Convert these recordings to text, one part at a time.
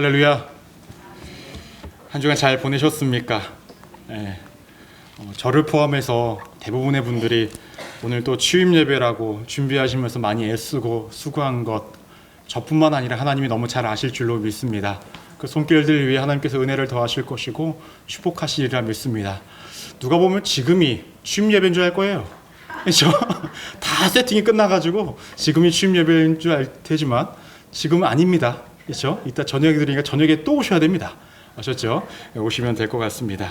할렐루야. 한 주간 잘 보내셨습니까? 예. 어, 저를 포함해서 대부분의 분들이 오늘 또 취임 예배라고 준비하시면서 많이 애쓰고 수고한 것 저뿐만 아니라 하나님이 너무 잘 아실 줄로 믿습니다. 그 손길들 위해 하나님께서 은혜를 더하실 것이고 축복하시리라 믿습니다. 누가 보면 지금이 취임 예배인 줄 알 거예요. 그렇죠? 다 세팅이 끝나가지고 지금이 취임 예배인 줄 알 테지만 지금은 아닙니다. 그렇죠? 이따 저녁에 드리니까 저녁에 또 오셔야 됩니다. 아셨죠? 오시면 될 것 같습니다.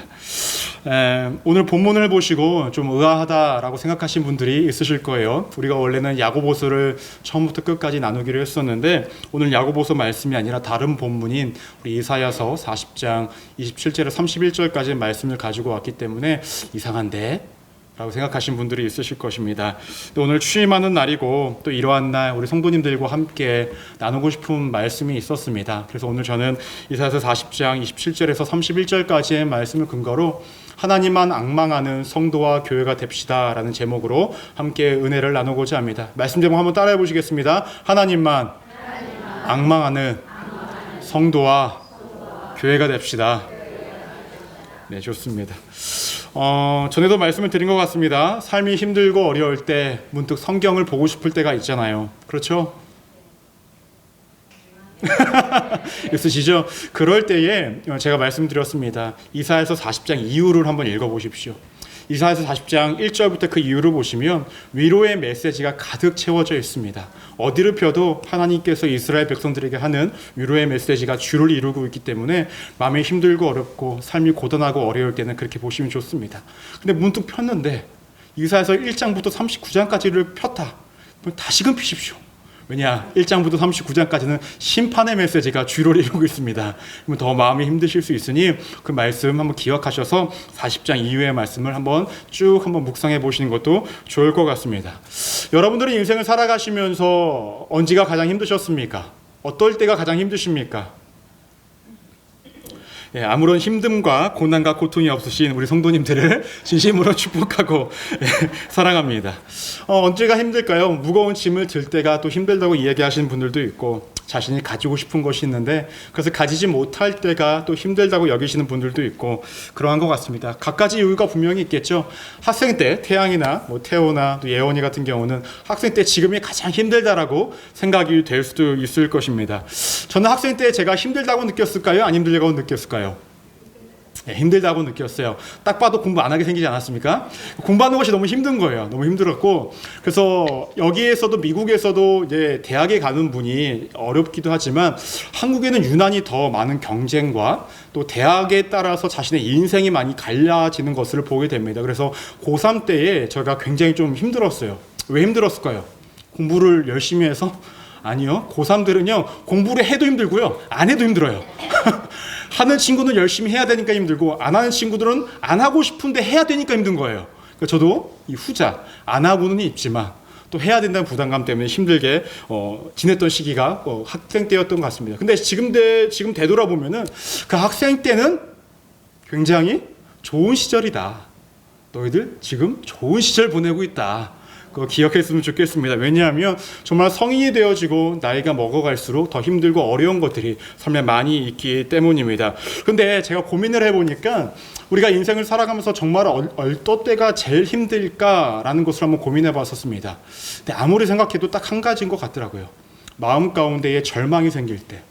에, 오늘 본문을 보시고 좀 의아하다라고 생각하신 분들이 있으실 거예요. 우리가 원래는 야고보서를 처음부터 끝까지 나누기로 했었는데 오늘 야고보서 말씀이 아니라 다른 본문인 우리 이사야서 40장 27절에서 31절까지 말씀을 가지고 왔기 때문에 이상한데 라고 생각하신 분들이 있으실 것입니다. 또 오늘 취임하는 날이고 또 이러한 날 우리 성도님들과 함께 나누고 싶은 말씀이 있었습니다. 그래서 오늘 저는 이사야서 40장 27절에서 31절까지의 말씀을 근거로 하나님만 악망하는 성도와 교회가 됩시다라는 제목으로 함께 은혜를 나누고자 합니다. 말씀 제목 한번 따라해 보시겠습니다. 하나님만, 악망하는 성도와 교회가 됩시다. 네, 좋습니다. 어, 전에도 말씀을 드린 것 같습니다. 삶이 힘들고 어려울 때 문득 성경을 보고 싶을 때가 있잖아요. 그렇죠? 있으시죠? 그럴 때에 제가 말씀드렸습니다. 이사에서 40장 이후를 한번 읽어보십시오. 이사에서 40장 1절부터 그 이유를 보시면 위로의 메시지가 가득 채워져 있습니다. 어디를 펴도 하나님께서 이스라엘 백성들에게 하는 위로의 메시지가 주를 이루고 있기 때문에 마음이 힘들고 어렵고 삶이 고단하고 어려울 때는 그렇게 보시면 좋습니다. 근데 문득 폈는데 이사에서 1장부터 39장까지를 폈다. 다시금 피십시오. 왜냐? 1장부터 39장까지는 심판의 메시지가 주를 이루고 있습니다. 그러면 더 마음이 힘드실 수 있으니 그 말씀 한번 기억하셔서 40장 이후의 말씀을 한번 쭉 한번 묵상해 보시는 것도 좋을 것 같습니다. 여러분들의 인생을 살아가시면서 언제가 가장 힘드셨습니까? 어떨 때가 가장 힘드십니까? 예, 아무런 힘듦과 고난과 고통이 없으신 우리 성도님들을 진심으로 축복하고 예, 사랑합니다. 어, 언제가 힘들까요? 무거운 짐을 들 때가 또 힘들다고 이야기하시는 분들도 있고 자신이 가지고 싶은 것이 있는데 그래서 가지지 못할 때가 또 힘들다고 여기시는 분들도 있고 그러한 것 같습니다. 각가지 이유가 분명히 있겠죠. 학생 때 태양이나 뭐 태호나 또 예원이 같은 경우는 학생 때 지금이 가장 힘들다라고 생각이 될 수도 있을 것입니다. 저는 학생 때 제가 힘들다고 느꼈을까요? 안 힘들다고 느꼈을까요? 네, 힘들다고 느꼈어요. 딱 봐도 공부 안 하게 생기지 않았습니까? 공부하는 것이 너무 힘든 거예요. 너무 힘들었고 그래서 여기에서도 미국에서도 이제 대학에 가는 분이 어렵기도 하지만 한국에는 유난히 더 많은 경쟁과 또 대학에 따라서 자신의 인생이 많이 갈라지는 것을 보게 됩니다. 그래서 고3 때에 저가 굉장히 좀 힘들었어요. 왜 힘들었을까요? 공부를 열심히 해서 아니요. 고3들은요, 공부를 해도 힘들고요, 안 해도 힘들어요. 하는 친구는 열심히 해야 되니까 힘들고, 안 하는 친구들은 안 하고 싶은데 해야 되니까 힘든 거예요. 그러니까 저도 이 후자, 안 하고는 있지만, 또 해야 된다는 부담감 때문에 힘들게 어, 지냈던 시기가 어, 학생 때였던 것 같습니다. 근데 지금 대, 지금 되돌아보면은 그 학생 때는 굉장히 좋은 시절이다. 너희들 지금 좋은 시절 보내고 있다. 기억했으면 좋겠습니다. 왜냐하면 정말 성인이 되어지고 나이가 먹어갈수록 더 힘들고 어려운 것들이 삶에 많이 있기 때문입니다. 근데 제가 고민을 해보니까 우리가 인생을 살아가면서 정말 어떨 때가 제일 힘들까라는 것을 한번 고민해 봤었습니다. 근데 아무리 생각해도 딱 한 가지인 것 같더라고요. 마음 가운데에 절망이 생길 때.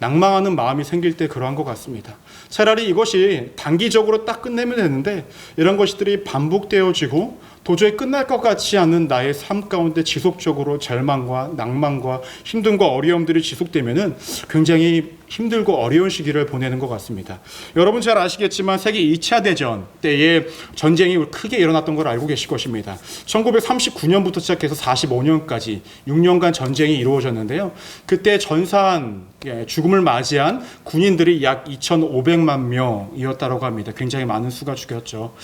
낭망하는 마음이 생길 때 그러한 것 같습니다. 차라리 이것이 단기적으로 딱 끝내면 되는데 이런 것들이 반복되어지고 도저히 끝날 것 같지 않은 나의 삶 가운데 지속적으로 절망과 낭만과 힘듦과 어려움들이 지속되면은 굉장히 힘들고 어려운 시기를 보내는 것 같습니다. 여러분 잘 아시겠지만 세계 2차 대전 때에 전쟁이 크게 일어났던 걸 알고 계실 것입니다. 1939년부터 시작해서 45년까지 6년간 전쟁이 이루어졌는데요. 그때 전사한 예, 죽음을 맞이한 군인들이 약 2,500만 명이었다고 합니다. 굉장히 많은 수가 죽였죠.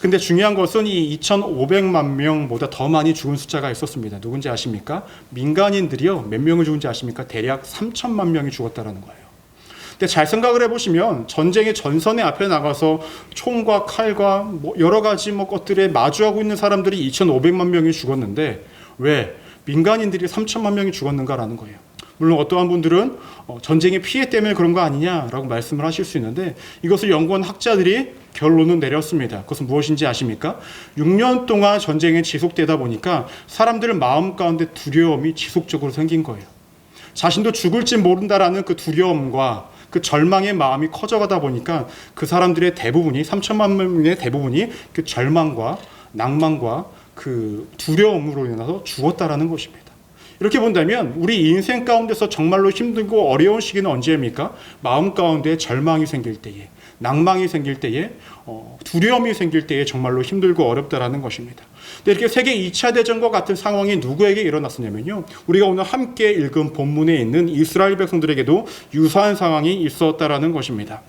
근데 중요한 것은 이 2,500만 명보다 더 많이 죽은 숫자가 있었습니다. 누군지 아십니까? 민간인들이요. 몇 명을 죽은지 아십니까? 대략 3천만 명이 죽었다라는 거예요. 근데 잘 생각을 해보시면 전쟁의 전선에 앞에 나가서 총과 칼과 뭐 여러 가지 뭐 것들에 마주하고 있는 사람들이 2,500만 명이 죽었는데 왜 민간인들이 3천만 명이 죽었는가라는 거예요. 물론 어떠한 분들은 어, 전쟁의 피해 때문에 그런 거 아니냐라고 말씀을 하실 수 있는데 이것을 연구한 학자들이 결론을 내렸습니다. 그것은 무엇인지 아십니까? 6년 동안 전쟁이 지속되다 보니까 사람들 마음 가운데 두려움이 지속적으로 생긴 거예요. 자신도 죽을지 모른다라는 그 두려움과 그 절망의 마음이 커져가다 보니까 그 사람들의 대부분이 3천만 명의 대부분이 그 절망과 낭만과 그 두려움으로 인해서 죽었다라는 것입니다. 이렇게 본다면 우리 인생 가운데서 정말로 힘들고 어려운 시기는 언제입니까? 마음 가운데 절망이 생길 때에, 낭망이 생길 때에, 어, 두려움이 생길 때에 정말로 힘들고 어렵다라는 것입니다. 근데 이렇게 세계 2차 대전과 같은 상황이 누구에게 일어났었냐면요. 우리가 오늘 함께 읽은 본문에 있는 이스라엘 백성들에게도 유사한 상황이 있었다라는 것입니다.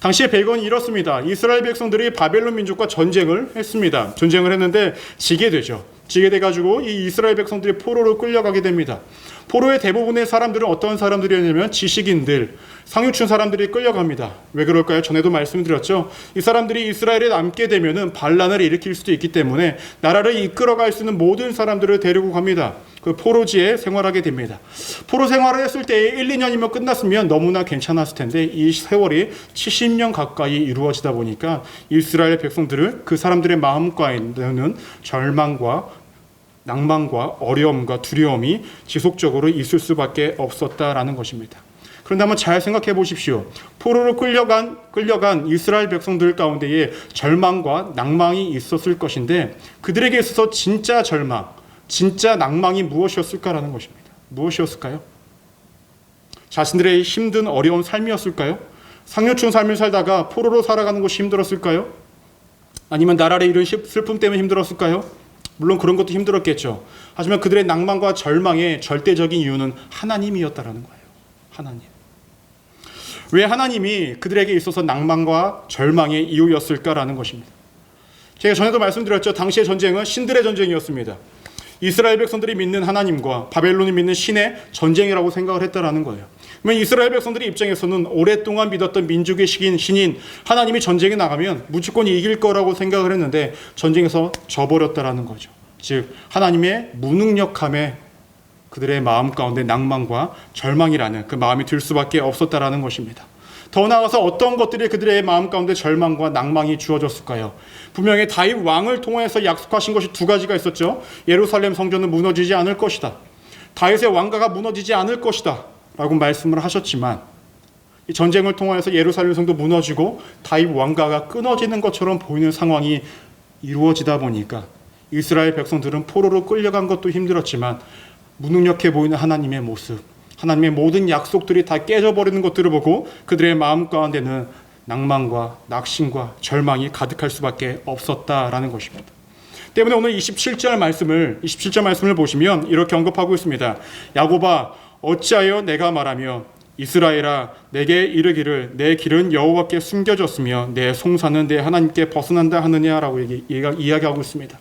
당시의 배경은 이렇습니다. 이스라엘 백성들이 바벨론 민족과 전쟁을 했습니다. 전쟁을 했는데 지게 되죠. 지게 돼가지고 이 이스라엘 백성들이 포로로 끌려가게 됩니다. 포로의 대부분의 사람들은 어떤 사람들이었냐면 지식인들, 상류층 사람들이 끌려갑니다. 왜 그럴까요? 전에도 말씀드렸죠. 이 사람들이 이스라엘에 남게 되면은 반란을 일으킬 수도 있기 때문에 나라를 이끌어갈 수 있는 모든 사람들을 데리고 갑니다. 그 포로지에 생활하게 됩니다. 포로 생활을 했을 때 1, 2년이면 끝났으면 너무나 괜찮았을 텐데 이 세월이 70년 가까이 이루어지다 보니까 이스라엘 백성들을 그 사람들의 마음과에는 절망과 낭만과 어려움과 두려움이 지속적으로 있을 수밖에 없었다라는 것입니다. 한번 잘 생각해 보십시오. 포로로 끌려간 끌려간 이스라엘 백성들 가운데에 절망과 낭망이 있었을 것인데 그들에게 있어서 진짜 절망, 진짜 낭망이 무엇이었을까라는 것입니다. 무엇이었을까요? 자신들의 힘든 어려운 삶이었을까요? 상류층 삶을 살다가 포로로 살아가는 것이 힘들었을까요? 아니면 나라를 잃은 슬픔 때문에 힘들었을까요? 물론 그런 것도 힘들었겠죠. 하지만 그들의 낭만과 절망의 절대적인 이유는 하나님이었다라는 거예요. 하나님. 왜 하나님이 그들에게 있어서 낭만과 절망의 이유였을까라는 것입니다. 제가 전에도 말씀드렸죠. 당시의 전쟁은 신들의 전쟁이었습니다. 이스라엘 백성들이 믿는 하나님과 바벨론이 믿는 신의 전쟁이라고 생각을 했다라는 거예요. 그러면 이스라엘 백성들의 입장에서는 오랫동안 믿었던 민족의 신인, 신인 하나님이 전쟁에 나가면 무조건 이길 거라고 생각을 했는데 전쟁에서 져버렸다라는 거죠. 즉 하나님의 무능력함에 그들의 마음 가운데 낭만과 절망이라는 그 마음이 들 수밖에 없었다라는 것입니다. 더 나아가서 어떤 것들이 그들의 마음 가운데 절망과 낭망이 주어졌을까요? 분명히 다윗 왕을 통해서 약속하신 것이 두 가지가 있었죠. 예루살렘 성전은 무너지지 않을 것이다. 다윗의 왕가가 무너지지 않을 것이다. 라고 말씀을 하셨지만 이 전쟁을 통해서 예루살렘 성도 무너지고 다윗 왕가가 끊어지는 것처럼 보이는 상황이 이루어지다 보니까 이스라엘 백성들은 포로로 끌려간 것도 힘들었지만 무능력해 보이는 하나님의 모습, 하나님의 모든 약속들이 다 깨져버리는 것들을 보고 그들의 마음 가운데는 낭만과 낙심과 절망이 가득할 수밖에 없었다라는 것입니다. 때문에 오늘 27절 말씀을 27절 말씀을 보시면 이렇게 언급하고 있습니다. 야고바 어찌하여 내가 말하며 이스라엘아 내게 이르기를 내 길은 여호와께 숨겨졌으며 내 송사는 내 하나님께 벗어난다 하느냐라고 얘기, 이야기하고 있습니다.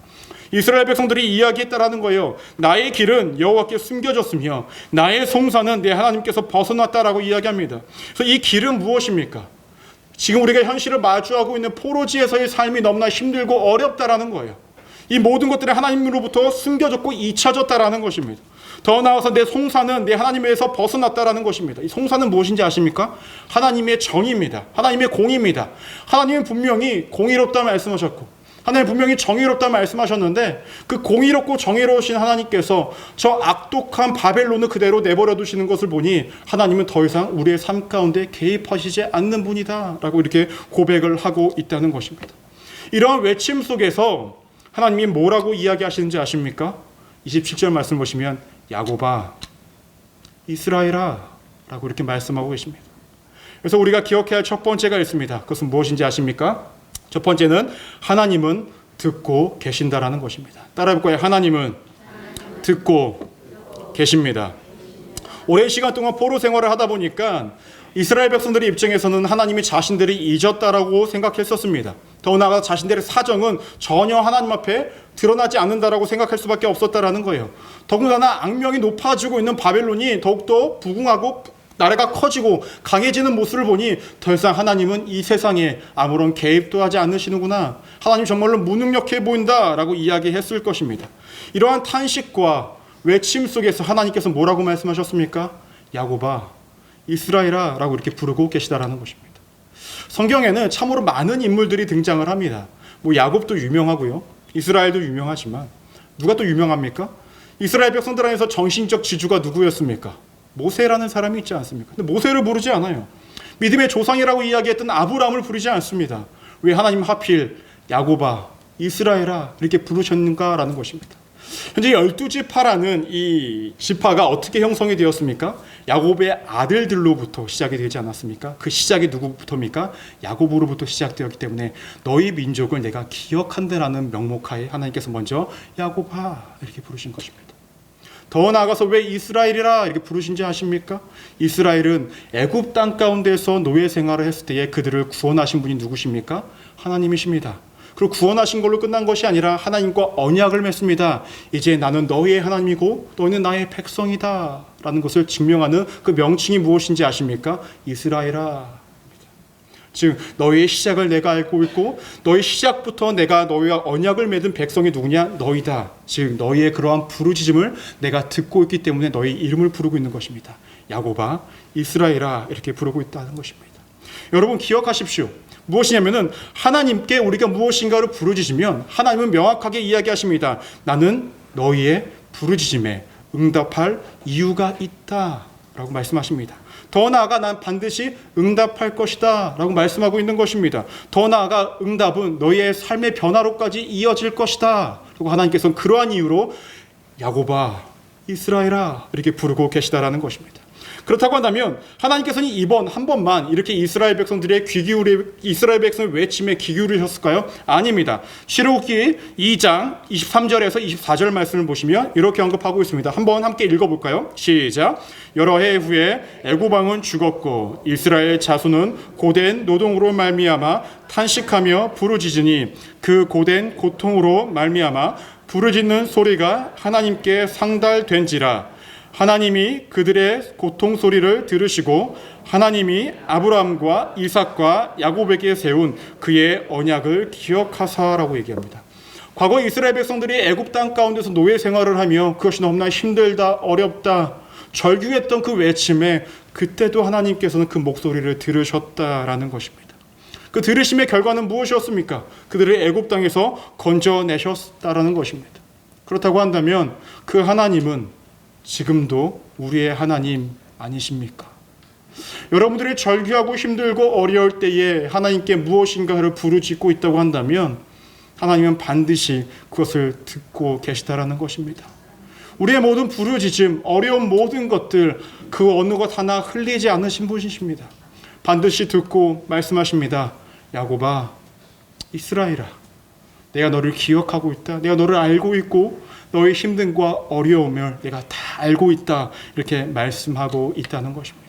이스라엘 백성들이 이야기했다라는 거예요. 나의 길은 여호와께 숨겨졌으며 나의 송사는 내 하나님께서 벗어났다라고 이야기합니다. 그래서 이 길은 무엇입니까? 지금 우리가 현실을 마주하고 있는 포로지에서의 삶이 너무나 힘들고 어렵다라는 거예요. 이 모든 것들이 하나님으로부터 숨겨졌고 잊혀졌다라는 것입니다. 더 나아가서 내 송사는 내 하나님에서 벗어났다라는 것입니다. 이 송사는 무엇인지 아십니까? 하나님의 정의입니다. 하나님의 공의입니다. 하나님은 분명히 공의롭다 말씀하셨고 하나님 분명히 정의롭다 말씀하셨는데 그 공의롭고 정의로우신 하나님께서 저 악독한 바벨론을 그대로 내버려 두시는 것을 보니 하나님은 더 이상 우리의 삶 가운데 개입하시지 않는 분이다라고 이렇게 고백을 하고 있다는 것입니다. 이러한 외침 속에서 하나님이 뭐라고 이야기하시는지 아십니까? 27절 말씀 보시면 야고바 이스라엘아 라고 이렇게 말씀하고 계십니다. 그래서 우리가 기억해야 할 첫 번째가 있습니다. 그것은 무엇인지 아십니까? 첫 번째는 하나님은 듣고 계신다라는 것입니다. 따라해 볼까요? 하나님은 듣고 계십니다. 오랜 시간 동안 포로 생활을 하다 보니까 이스라엘 백성들의 입장에서는 하나님이 자신들이 잊었다라고 생각했었습니다. 더 나아가 자신들의 사정은 전혀 하나님 앞에 드러나지 않는다라고 생각할 수밖에 없었다라는 거예요. 더군다나 악명이 높아지고 있는 바벨론이 더욱더 부궁하고 나라가 커지고 강해지는 모습을 보니 더 이상 하나님은 이 세상에 아무런 개입도 하지 않으시는구나. 하나님 정말로 무능력해 보인다라고 이야기했을 것입니다. 이러한 탄식과 외침 속에서 하나님께서 뭐라고 말씀하셨습니까? 야고바, 이스라엘아라고 이렇게 부르고 계시다라는 것입니다. 성경에는 참으로 많은 인물들이 등장을 합니다. 뭐 야곱도 유명하고요. 이스라엘도 유명하지만 누가 또 유명합니까? 이스라엘 백성들 안에서 정신적 지주가 누구였습니까? 모세라는 사람이 있지 않습니까? 근데 모세를 부르지 않아요. 믿음의 조상이라고 이야기했던 아브라함을 부르지 않습니다. 왜 하나님 하필 야고바, 이스라엘아 이렇게 부르셨는가라는 것입니다. 현재 열두 지파라는 이 지파가 어떻게 형성이 되었습니까? 야곱의 아들들로부터 시작이 되지 않았습니까? 그 시작이 누구부터입니까? 야곱으로부터 시작되었기 때문에 너희 민족을 내가 기억한다라는 명목하에 하나님께서 먼저 야곱아 이렇게 부르신 것입니다. 더 나아가서 왜 이스라엘이라 이렇게 부르신지 아십니까? 이스라엘은 애굽 땅 가운데서 노예 생활을 했을 때에 그들을 구원하신 분이 누구십니까? 하나님이십니다. 그리고 구원하신 걸로 끝난 것이 아니라 하나님과 언약을 맺습니다. 이제 나는 너희의 하나님이고 너희는 나의 백성이다. 라는 것을 증명하는 그 명칭이 무엇인지 아십니까? 이스라엘아. 즉 너희의 시작을 내가 알고 있고 너희 시작부터 내가 너희와 언약을 맺은 백성이 누구냐 너희다. 즉 너희의 그러한 부르짖음을 내가 듣고 있기 때문에 너희 이름을 부르고 있는 것입니다. 야고바 이스라엘아 이렇게 부르고 있다는 것입니다. 여러분 기억하십시오. 무엇이냐면은 하나님께 우리가 무엇인가를 부르짖으면 하나님은 명확하게 이야기하십니다. 나는 너희의 부르짖음에 응답할 이유가 있다라고 말씀하십니다. 더 나아가 난 반드시 응답할 것이다 라고 말씀하고 있는 것입니다. 더 나아가 응답은 너희의 삶의 변화로까지 이어질 것이다. 그리고 하나님께서는 그러한 이유로 야고바, 이스라엘아 이렇게 부르고 계시다라는 것입니다. 그렇다고 한다면 하나님께서는 이번 한 번만 이렇게 이스라엘 백성들의 귀 기울이 이스라엘 백성의 외침에 귀 기울이셨을까요? 아닙니다. 시루기 2장 23절에서 24절 말씀을 보시면 이렇게 언급하고 있습니다. 한번 함께 읽어 볼까요? 시작. 여러 해 후에 애굽 왕은 죽었고 이스라엘 자손은 고된 노동으로 말미암아 탄식하며 부르짖으니 그 고된 고통으로 말미암아 부르짖는 소리가 하나님께 상달된지라 하나님이 그들의 고통 소리를 들으시고 하나님이 아브라함과 이삭과 야곱에게 세운 그의 언약을 기억하사라고 얘기합니다. 과거 이스라엘 백성들이 애굽 땅 가운데서 노예 생활을 하며 그것이 너무나 힘들다 어렵다 절규했던 그 외침에 그때도 하나님께서는 그 목소리를 들으셨다라는 것입니다. 그 들으심의 결과는 무엇이었습니까? 그들을 애굽 땅에서 건져내셨다라는 것입니다. 그렇다고 한다면 그 하나님은 지금도 우리의 하나님 아니십니까? 여러분들이 절규하고 힘들고 어려울 때에 하나님께 무엇인가를 부르짖고 있다고 한다면 하나님은 반드시 그것을 듣고 계시다라는 것입니다. 우리의 모든 부르짖음, 어려운 모든 것들 그 어느 것 하나 흘리지 않으신 분이십니다. 반드시 듣고 말씀하십니다. 야고바, 이스라엘아, 내가 너를 기억하고 있다. 내가 너를 알고 있고 너의 힘듦과 어려움을 내가 다 알고 있다. 이렇게 말씀하고 있다는 것입니다.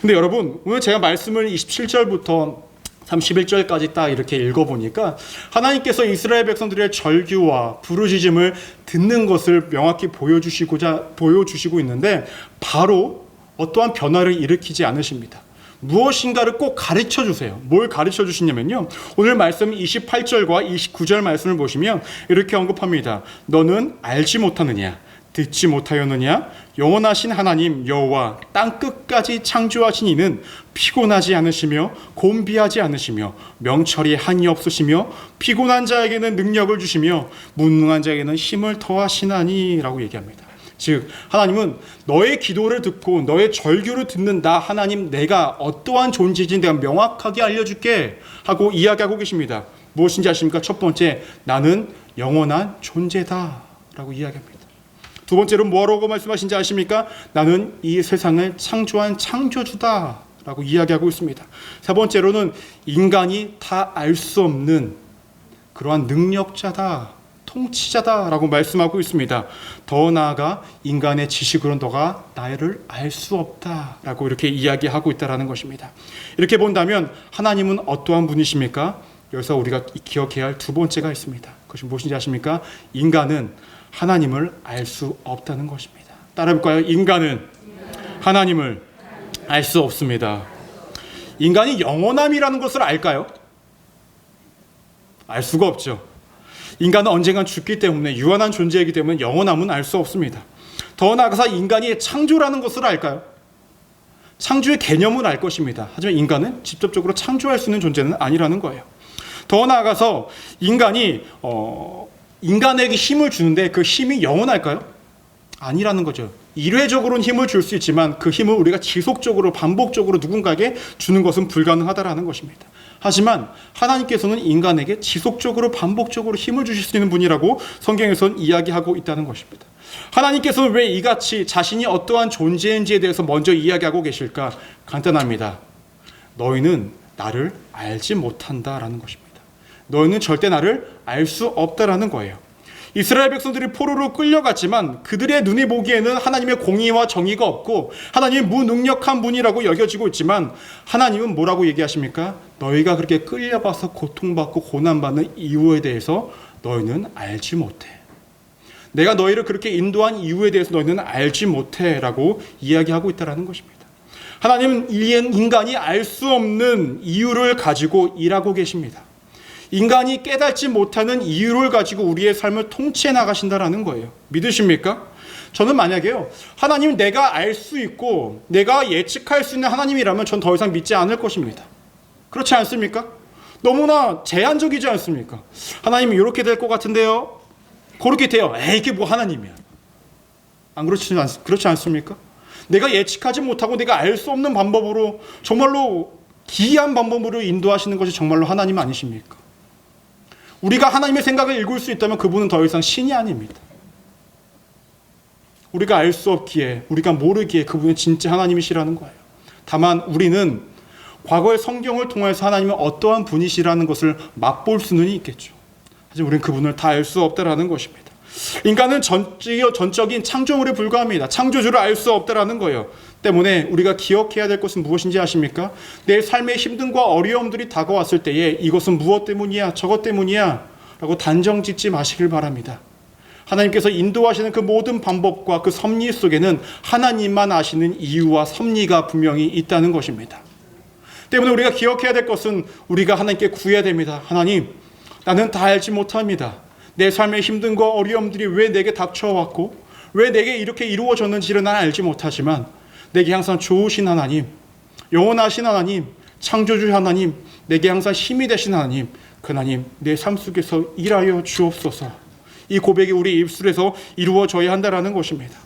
근데 여러분, 오늘 제가 말씀을 27절부터 31절까지 딱 이렇게 읽어보니까 하나님께서 이스라엘 백성들의 절규와 부르짖음을 듣는 것을 명확히 보여주시고자 보여주시고 있는데 바로 어떠한 변화를 일으키지 않으십니다. 무엇인가를 꼭 가르쳐 주세요. 뭘 가르쳐 주시냐면요. 오늘 말씀 28절과 29절 말씀을 보시면 이렇게 언급합니다. 너는 알지 못하느냐? 듣지 못하였느냐? 영원하신 하나님 여호와 땅 끝까지 창조하신 이는 피곤하지 않으시며 곤비하지 않으시며 명철이 한이 없으시며 피곤한 자에게는 능력을 주시며 무능한 자에게는 힘을 더하시나니라고 얘기합니다. 즉 하나님은 너의 기도를 듣고 너의 절규를 듣는 나 하나님 내가 어떠한 존재인지 내가 명확하게 알려줄게 하고 이야기하고 계십니다. 무엇인지 아십니까? 첫 번째 나는 영원한 존재다라고 이야기합니다. 두 번째로 뭐라고 말씀하신지 아십니까? 나는 이 세상을 창조한 창조주다라고 이야기하고 있습니다. 세 번째로는 인간이 다 알 수 없는 그러한 능력자다. 통치자다라고 말씀하고 있습니다. 더 나아가 인간의 지식으로 너가 나를 알 수 없다라고 이렇게 이야기하고 있다라는 것입니다. 이렇게 본다면 하나님은 어떠한 분이십니까? 여기서 우리가 기억해야 할 두 번째가 있습니다. 그것이 무엇인지 아십니까? 인간은 하나님을 알 수 없다는 것입니다. 따라해볼까요? 인간은 하나님을 알 수 없습니다. 인간이 영원함이라는 것을 알까요? 알 수가 없죠. 인간은 언젠간 죽기 때문에 유한한 존재이기 때문에 영원함은 알 수 없습니다. 더 나아가서 인간이 창조라는 것을 알까요? 창조의 개념은 알 것입니다. 하지만 인간은 직접적으로 창조할 수 있는 존재는 아니라는 거예요. 더 나아가서 인간이 어, 인간에게 힘을 주는데 그 힘이 영원할까요? 아니라는 거죠. 일회적으로는 힘을 줄 수 있지만 그 힘을 우리가 지속적으로 반복적으로 누군가에게 주는 것은 불가능하다라는 것입니다. 하지만 하나님께서는 인간에게 지속적으로 반복적으로 힘을 주실 수 있는 분이라고 성경에서는 이야기하고 있다는 것입니다. 하나님께서는 왜 이같이 자신이 어떠한 존재인지에 대해서 먼저 이야기하고 계실까? 간단합니다. 너희는 나를 알지 못한다라는 것입니다. 너희는 절대 나를 알 수 없다라는 거예요. 이스라엘 백성들이 포로로 끌려갔지만 그들의 눈이 보기에는 하나님의 공의와 정의가 없고 하나님이 무능력한 분이라고 여겨지고 있지만 하나님은 뭐라고 얘기하십니까? 너희가 그렇게 끌려가서 고통받고 고난받는 이유에 대해서 너희는 알지 못해. 내가 너희를 그렇게 인도한 이유에 대해서 너희는 알지 못해라고 이야기하고 있다라는 것입니다. 하나님은 인간이 알 수 없는 이유를 가지고 일하고 계십니다. 인간이 깨닫지 못하는 이유를 가지고 우리의 삶을 통치해 나가신다라는 거예요. 믿으십니까? 저는 만약에요, 하나님 내가 알 수 있고 내가 예측할 수 있는 하나님이라면 전 더 이상 믿지 않을 것입니다. 그렇지 않습니까? 너무나 제한적이지 않습니까? 하나님이 이렇게 될 것 같은데요? 그렇게 돼요. 에이, 이게 뭐 하나님이야. 안 그렇지, 않, 그렇지 않습니까? 내가 예측하지 못하고 내가 알 수 없는 방법으로 정말로 기이한 방법으로 인도하시는 것이 정말로 하나님 아니십니까? 우리가 하나님의 생각을 읽을 수 있다면 그분은 더 이상 신이 아닙니다. 우리가 알 수 없기에, 우리가 모르기에 그분은 진짜 하나님이시라는 거예요. 다만 우리는 과거의 성경을 통해서 하나님은 어떠한 분이시라는 것을 맛볼 수는 있겠죠. 하지만 우리는 그분을 다 알 수 없다라는 것입니다. 인간은 전적인 창조물에 불과합니다. 창조주를 알 수 없다라는 거예요. 때문에 우리가 기억해야 될 것은 무엇인지 아십니까? 내 삶의 힘듦과 어려움들이 다가왔을 때에 이것은 무엇 때문이야? 저것 때문이야? 라고 단정 짓지 마시길 바랍니다. 하나님께서 인도하시는 그 모든 방법과 그 섭리 속에는 하나님만 아시는 이유와 섭리가 분명히 있다는 것입니다. 때문에 우리가 기억해야 될 것은 우리가 하나님께 구해야 됩니다. 하나님, 나는 다 알지 못합니다. 내 삶의 힘듦과 어려움들이 왜 내게 닥쳐왔고, 왜 내게 이렇게 이루어졌는지를 난 알지 못하지만, 내게 항상 좋으신 하나님, 영원하신 하나님, 창조주 하나님, 내게 항상 힘이 되신 하나님, 그 하나님, 내 삶 속에서 일하여 주옵소서. 이 고백이 우리 입술에서 이루어져야 한다라는 것입니다.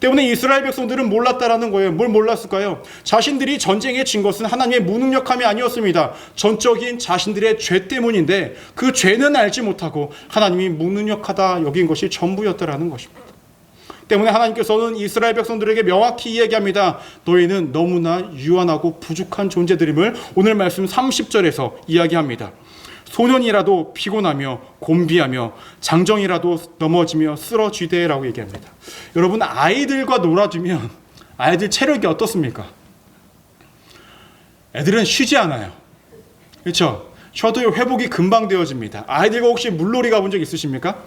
때문에 이스라엘 백성들은 몰랐다라는 거예요. 뭘 몰랐을까요? 자신들이 전쟁에 진 것은 하나님의 무능력함이 아니었습니다. 전적인 자신들의 죄 때문인데 그 죄는 알지 못하고 하나님이 무능력하다 여긴 것이 전부였다라는 것입니다. 때문에 하나님께서는 이스라엘 백성들에게 명확히 이야기합니다. 너희는 너무나 유한하고 부족한 존재들임을 오늘 말씀 30절에서 이야기합니다. 소년이라도 피곤하며 곤비하며 장정이라도 넘어지며 쓰러지되라고 얘기합니다. 여러분 아이들과 놀아주면 아이들 체력이 어떻습니까? 애들은 쉬지 않아요. 그렇죠? 쉬어도 회복이 금방 되어집니다. 아이들과 혹시 물놀이 가본 적 있으십니까?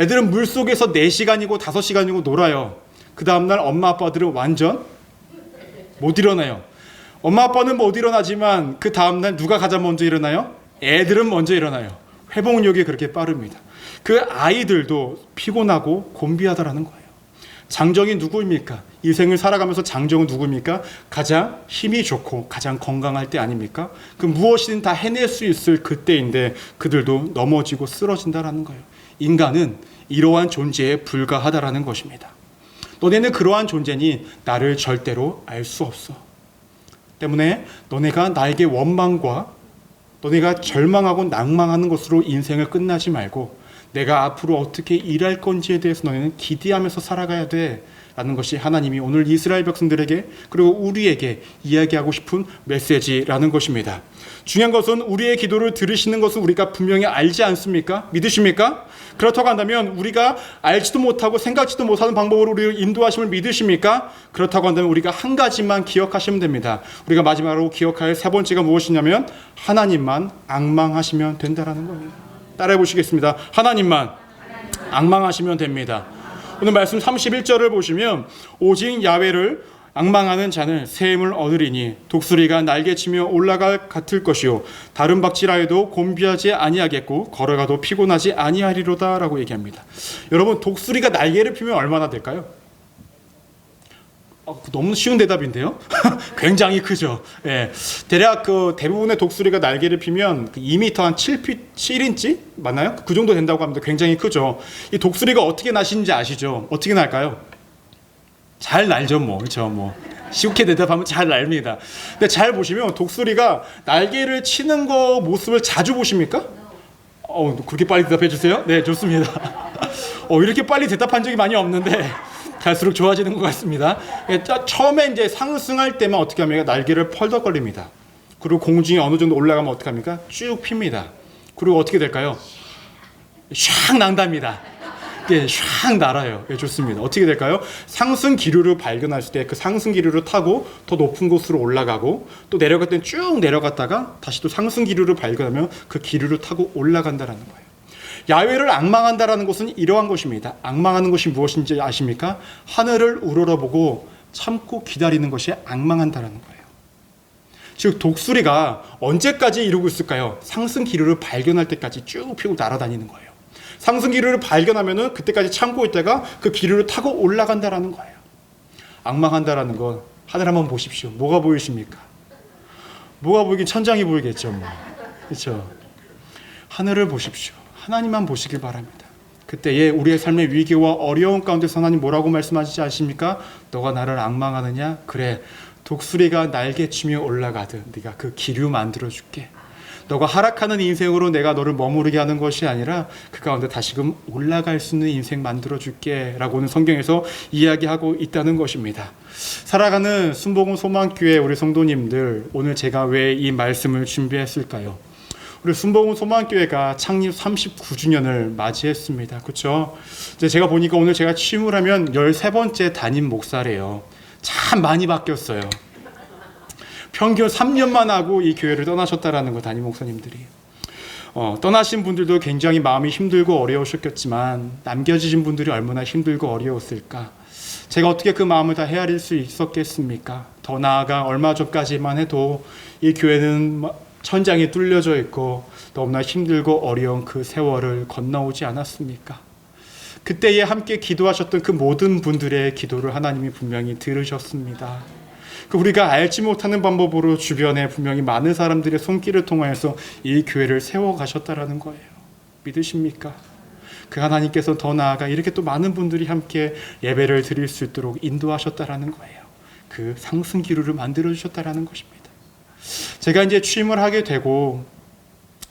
애들은 물 속에서 4시간이고 5시간이고 놀아요. 그 다음날 엄마 아빠들은 완전 못 일어나요. 엄마 아빠는 못 일어나지만 그 다음날 누가 가장 먼저 일어나요? 애들은 먼저 일어나요. 회복력이 그렇게 빠릅니다. 그 아이들도 피곤하고 곤비하다라는 거예요. 장정이 누구입니까? 이 생을 살아가면서 장정은 누구입니까? 가장 힘이 좋고 가장 건강할 때 아닙니까? 그 무엇이든 다 해낼 수 있을 그때인데 그들도 넘어지고 쓰러진다라는 거예요. 인간은 이러한 존재에 불과하다라는 것입니다. 너네는 그러한 존재니 나를 절대로 알 수 없어. 때문에 너네가 나에게 원망과 너네가 절망하고 낭망하는 것으로 인생을 끝나지 말고 내가 앞으로 어떻게 일할 건지에 대해서 너희는 기대하면서 살아가야 돼. 라는 것이 하나님이 오늘 이스라엘 백성들에게 그리고 우리에게 이야기하고 싶은 메시지라는 것입니다. 중요한 것은 우리의 기도를 들으시는 것은 우리가 분명히 알지 않습니까? 믿으십니까? 그렇다고 한다면 우리가 알지도 못하고 생각지도 못하는 방법으로 우리를 인도하심을 믿으십니까? 그렇다고 한다면 우리가 한 가지만 기억하시면 됩니다. 우리가 마지막으로 기억할 세 번째가 무엇이냐면 하나님만 악망하시면 된다라는 거예요. 따라해 보시겠습니다. 하나님만 악망하시면 됩니다. 오늘 말씀 31절을 보시면 오직 야외를 악망하는 자는 샘을 얻으리니 독수리가 날개치며 올라갈 같을 것이요 다른 박지라에도 곤비하지 아니하겠고 걸어가도 피곤하지 아니하리로다라고 얘기합니다. 여러분 독수리가 날개를 피면 얼마나 될까요? 어, 너무 쉬운 대답인데요. 굉장히 크죠. 예. 대략 그 대부분의 독수리가 날개를 피면 그 2m 한 7피, 7인치 맞나요? 그 정도 된다고 합니다. 굉장히 크죠. 이 독수리가 어떻게 나시는지 아시죠? 어떻게 날까요? 잘 날죠, 뭐. 그렇죠, 뭐. 쉽게 대답하면 잘 납니다. 근데 잘 보시면 독수리가 날개를 치는 거 모습을 자주 보십니까? 어, 그렇게 빨리 대답해 주세요? 네, 좋습니다. 어, 이렇게 빨리 대답한 적이 많이 없는데 갈수록 좋아지는 것 같습니다. 예, 짜- 처음에 이제 상승할 때만 어떻게 합니까? 날개를 펄덕거립니다. 그리고 공중에 어느 정도 올라가면 어떻게 합니까? 쭉 핍니다. 그리고 어떻게 될까요? 샥 난답니다. 예, 샥 날아요. 예, 좋습니다. 어떻게 될까요? 상승 기류를 발견했을 때 그 상승 기류를 타고 더 높은 곳으로 올라가고 또 내려갈 땐쭉 내려갔다가 다시 또 상승 기류를 발견하면 그 기류를 타고 올라간다라는 거예요. 야외를 악망한다라는 것은 이러한 것입니다. 악망하는 것이 무엇인지 아십니까? 하늘을 우러러보고 참고 기다리는 것이 악망한다라는 거예요. 즉 독수리가 언제까지 이루고 있을까요? 상승 기류를 발견할 때까지 쭉 피고 날아다니는 거예요. 상승 기류를 발견하면은 그때까지 참고 있다가 그 기류를 타고 올라간다라는 거예요. 악망한다라는 건 하늘 한번 보십시오. 뭐가 보이십니까? 뭐가 보이긴 천장이 보이겠죠, 뭐. 그렇죠? 하늘을 보십시오. 하나님만 보시길 바랍니다. 그때에 우리의 삶의 위기와 어려운 가운데서 하나님 뭐라고 말씀하시지 않습니까? 너가 나를 악망하느냐? 그래. 독수리가 날개치며 올라가듯 네가 그 기류 만들어 줄게. 너가 하락하는 인생으로 내가 너를 머무르게 하는 것이 아니라 그 가운데 다시금 올라갈 수 있는 인생 만들어 줄게라고는 성경에서 이야기하고 있다는 것입니다. 살아가는 순복음 소망교회 우리 성도님들 오늘 제가 왜 이 말씀을 준비했을까요? 우리 순복음 소망교회가 창립 39주년을 맞이했습니다. 그렇죠? 이제 제가 보니까 오늘 제가 취임을 하면 13번째 담임 목사래요. 참 많이 바뀌었어요. 평균 3년만 하고 이 교회를 떠나셨다라는 거 담임 목사님들이. 어, 떠나신 분들도 굉장히 마음이 힘들고 어려우셨겠지만 남겨지신 분들이 얼마나 힘들고 어려웠을까. 제가 어떻게 그 마음을 다 헤아릴 수 있었겠습니까? 더 나아가 얼마 전까지만 해도 이 교회는 마- 천장이 뚫려져 있고 너무나 힘들고 어려운 그 세월을 건너오지 않았습니까? 그때에 함께 기도하셨던 그 모든 분들의 기도를 하나님이 분명히 들으셨습니다. 그 우리가 알지 못하는 방법으로 주변에 분명히 많은 사람들의 손길을 통하여서 이 교회를 세워 가셨다라는 거예요. 믿으십니까? 그 하나님께서 더 나아가 이렇게 또 많은 분들이 함께 예배를 드릴 수 있도록 인도하셨다라는 거예요. 그 상승 기류를 만들어 주셨다라는 것입니다. 제가 이제 취임을 하게 되고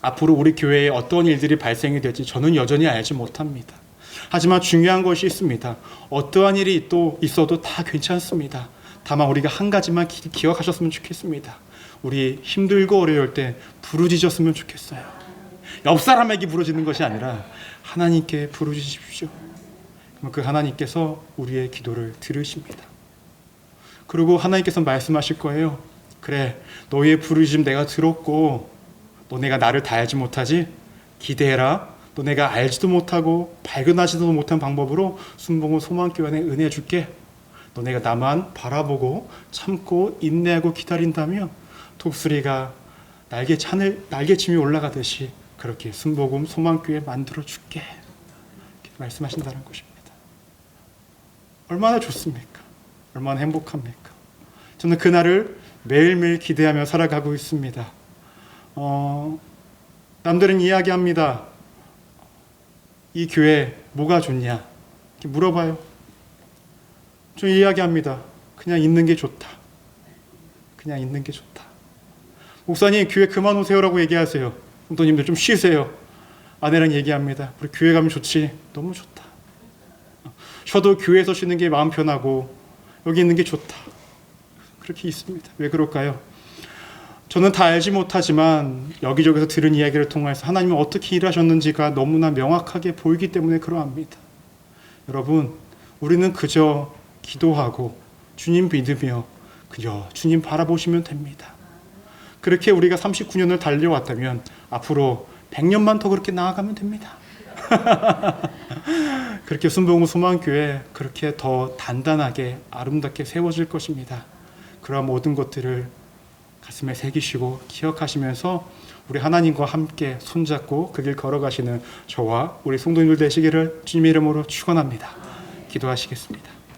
앞으로 우리 교회에 어떤 일들이 발생이 될지 저는 여전히 알지 못합니다. 하지만 중요한 것이 있습니다. 어떠한 일이 또 있어도 다 괜찮습니다. 다만 우리가 한 가지만 기, 기억하셨으면 좋겠습니다. 우리 힘들고 어려울 때 부르짖었으면 좋겠어요. 옆 사람에게 부르짖는 것이 아니라 하나님께 부르짖으십시오. 그 하나님께서 우리의 기도를 들으십니다. 그리고 하나님께서 말씀하실 거예요. 그래, 너희의 부르짖음 내가 들었고, 너네가 나를 다 알지 못하지? 기대해라. 너네가 알지도 못하고 발견하지도 못한 방법으로 순봉은 소망교환에 은혜 줄게. 너네가 나만 바라보고 참고 인내하고 기다린다면 독수리가 날개 하늘 날개침이 올라가듯이 그렇게 순복음 소망교회 만들어 줄게. 이렇게 말씀하신다는 것입니다. 얼마나 좋습니까? 얼마나 행복합니까? 저는 그날을 매일매일 기대하며 살아가고 있습니다. 어, 남들은 이야기합니다. 이 교회 뭐가 좋냐? 이렇게 물어봐요. 저 이야기합니다. 그냥 있는 게 좋다. 그냥 있는 게 좋다. 목사님 교회 그만 오세요라고 얘기하세요. 성도님들 좀 쉬세요. 아내랑 얘기합니다. 우리 교회 가면 좋지. 너무 좋다. 쉬어도 교회에서 쉬는 게 마음 편하고 여기 있는 게 좋다. 그렇게 있습니다. 왜 그럴까요? 저는 다 알지 못하지만 여기저기서 들은 이야기를 통해서 하나님은 어떻게 일하셨는지가 너무나 명확하게 보이기 때문에 그러합니다. 여러분, 우리는 그저 기도하고 주님 믿으며 그저 주님 바라보시면 됩니다. 그렇게 우리가 39년을 달려왔다면 앞으로 100년만 더 그렇게 나아가면 됩니다. 그렇게 순복음 소망교회 그렇게 더 단단하게 아름답게 세워질 것입니다. 그러한 모든 것들을 가슴에 새기시고 기억하시면서 우리 하나님과 함께 손잡고 그 길 걸어가시는 저와 우리 성도님들 되시기를 주님의 이름으로 축원합니다. 기도하시겠습니다.